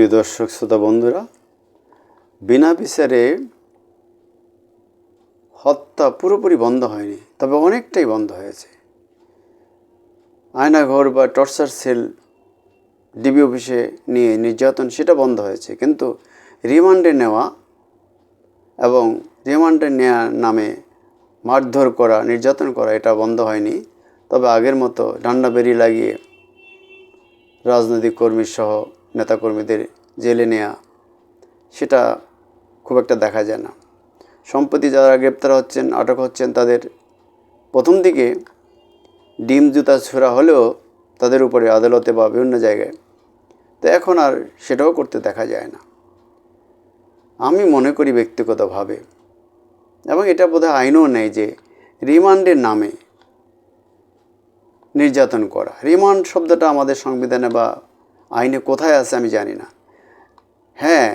প্রিয় দর্শক, শ্রোতা বন্ধুরা, বিনা বিচারে হত্যা পুরোপুরি বন্ধ হয়নি, তবে অনেকটাই বন্ধ হয়েছে। আয়নাঘর বা টর্চার সেল ডিবি অফিসে নিয়ে নির্যাতন, সেটা বন্ধ হয়েছে। কিন্তু রিমান্ডে নেওয়া এবং রিমান্ডে নেওয়ার নামে মারধর করা, নির্যাতন করা, এটা বন্ধ হয়নি। তবে আগের মতো ডান্ডা বেরি লাগিয়ে রাজনৈতিক কর্মী সহ নেতাকর্মীদের জেলে নেওয়া সেটা খুব একটা দেখা যায় না। সম্প্রতি যারা গ্রেপ্তার হচ্ছেন, আটক হচ্ছেন, তাদের প্রথম দিকে ডিম জুতা ছোড়া হলেও তাদের উপরে আদালতে বা বিভিন্ন জায়গায়। তো এখন আর সেটাও করতে দেখা যায় না। আমি মনে করি ব্যক্তিগতভাবে, এবং এটা বোধহয় আইনও নেই যে রিমান্ডের নামে নির্যাতন করা। রিমান্ড শব্দটা আমাদের সংবিধানে বা আইনে কোথায় আছে আমি জানি না। হ্যাঁ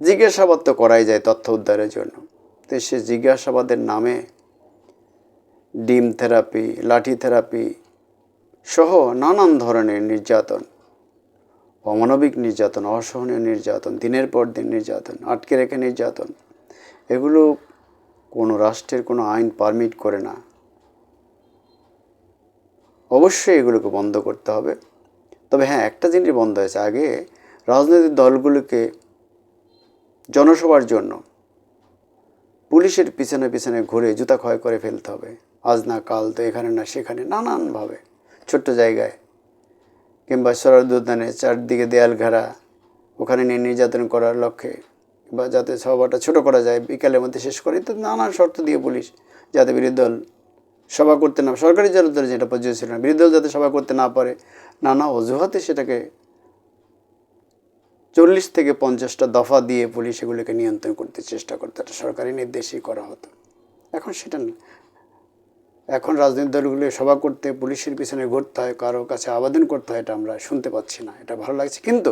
জিজ্ঞাসাবাদ তো করাই যায় তথ্য উদ্ধারের জন্য। তো সে জিজ্ঞাসাবাদের নামে ডিম থেরাপি, লাঠি থেরাপি সহ নানান ধরনের নির্যাতন, অমানবিক নির্যাতন, অসহনীয় নির্যাতন, দিনের পর দিন নির্যাতন, আটকে রেখে নির্যাতন, এগুলো কোনো রাষ্ট্রের কোনো আইন পারমিট করে না। অবশ্যই এগুলোকে বন্ধ করতে হবে। তবে হ্যাঁ একটা জিনিস বন্ধ হয়েছে। আগে রাজনৈতিক দলগুলোকে জনসভার জন্য পুলিশের পিছনে পিছনে ঘুরে জুতা ক্ষয় করে ফেলতে হবে। আজ না, কাল তো এখানে না, সেখানে নানানভাবে ছোট্ট জায়গায় কিংবা সরার উদ্যানে চারদিকে দেয়াল ঘেরা, ওখানে নিয়ে নির্যাতন করার লক্ষ্যে বা যাতে সভাটা ছোট করা যায়, বিকালের মধ্যে শেষ করে, তো নানান শর্ত দিয়ে পুলিশ যাতে বিরোধী দল সভা করতে না, সরকারি দলের যেটা প্রযোজ্য ছিল না, বিরোধী দল যাতে সভা করতে না পারে, নানা অজুহাতে সেটাকে চল্লিশ থেকে পঞ্চাশটা দফা দিয়ে পুলিশ এগুলোকে নিয়ন্ত্রণ করতে চেষ্টা করতো, এটা সরকারি নির্দেশেই করা হতো। এখন সেটা না। এখন রাজনৈতিক দলগুলো সভা করতে পুলিশের পিছনে ঘুরতে হয়, কারও কাছে আবেদন করতে হয়, এটা আমরা শুনতে পাচ্ছি না, এটা ভালো লাগছে। কিন্তু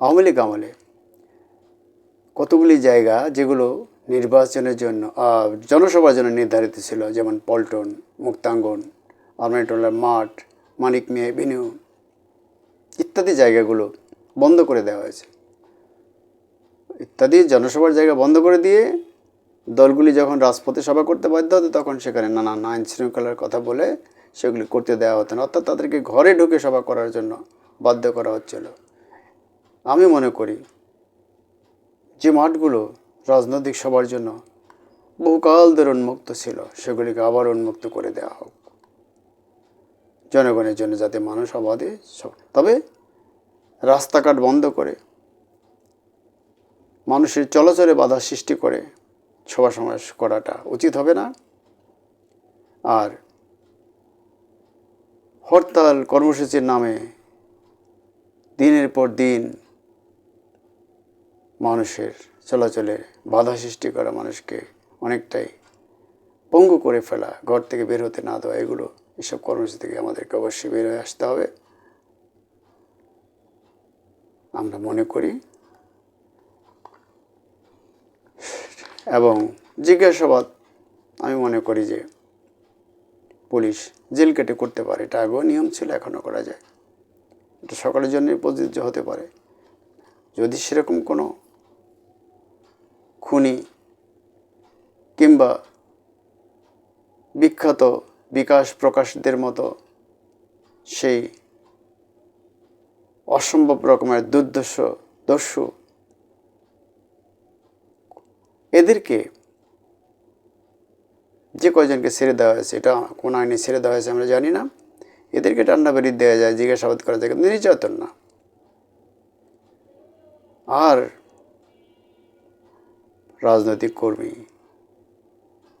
আওয়ামী লীগ আমলে কতগুলি জায়গা যেগুলো নির্বাচনের জন্য জনসভার জন্য নির্ধারিত ছিল, যেমন পল্টন, মুক্তাঙ্গন আর্মানিটোলার মাঠ, মানিক মিয়া এভিনিউ ইত্যাদি জায়গাগুলো বন্ধ করে দেওয়া হয়েছে। ইত্যাদি জনসভার জায়গা বন্ধ করে দিয়ে দলগুলি যখন রাজপথে সভা করতে বাধ্য হতো, তখন সেখানে নানান আইন শৃঙ্খলার কথা বলে সেগুলি করতে দেওয়া হতো না। অর্থাৎ তাদেরকে ঘরে ঢুকে সভা করার জন্য বাধ্য করা হচ্ছিল। আমি মনে করি যে মাঠগুলো রাজনৈতিক সবার জন্য বহুকাল ধরে উন্মুক্ত ছিল। সেগুলিকে আবার উন্মুক্ত করে দেওয়া হোক। জনগণের জন্য যাতে মানুষ অবাধে তবে রাস্তাঘাট বন্ধ করে, মানুষের চলাচলে বাধা সৃষ্টি করে সভা সমাবেশ করাটা উচিত হবে না। আর হরতাল কর্মসূচির নামে দিনের পর দিন মানুষের চলাচলে বাধা সৃষ্টি করা মানুষকে অনেকটাই পঙ্গু করে ফেলা, ঘর থেকে বের হতে না দেওয়া, এগুলো এসব কর্মসূচি থেকে আমাদেরকে অবশ্যই বের হয়ে আসতে হবে। আমরা মনে করি এবং জিজ্ঞাসাবাদ, আমি মনে করি যে পুলিশ জেল কেটে করতে পারে, এটা আগেও নিয়ম ছিল, এখনও করা যায়। এটা সকলের জন্যই প্রযোজ্য হতে পারে। যদি সেরকম কোনো খুনি কিংবা বিখ্যাত বিকাশ প্রকাশদের মতো সেই অসম্ভব রকমের দুর্দর্শ দস্যু। এদেরকে যে কয়জনকে ছেড়ে দেওয়া হয়েছে, এটা কোন আইনে ছেড়ে দেওয়া হয়েছে আমরা জানি না। এদেরকে টান্না বেরি দেওয়া যায়, জিজ্ঞাসাবাদ করা যায়, কিন্তু নির্যাতন না। আর রাজনৈতিক কর্মী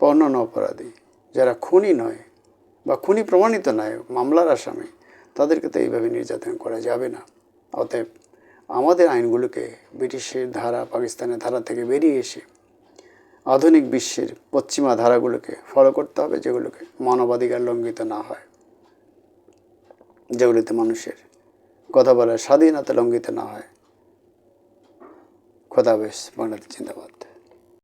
অন্যান্য অপরাধী, যারা খুনি নয় বা খুনি প্রমাণিত নয়, মামলার আসামি, তাদেরকে তো এইভাবে নির্যাতন করা যাবে না। অতএব আমাদের আইনগুলোকে ব্রিটিশের ধারা, পাকিস্তানের ধারা থেকে বেরিয়ে এসে আধুনিক বিশ্বের পশ্চিমা ধারাগুলোকে ফলো করতে হবে, যেগুলোকে মানবাধিকার লঙ্ঘিত না হয়। যেগুলিতে মানুষের কথা বলার স্বাধীনতা লঙ্ঘিত না হয়। খোদাবেশ বাংলাদেশ জিন্দাবাদ।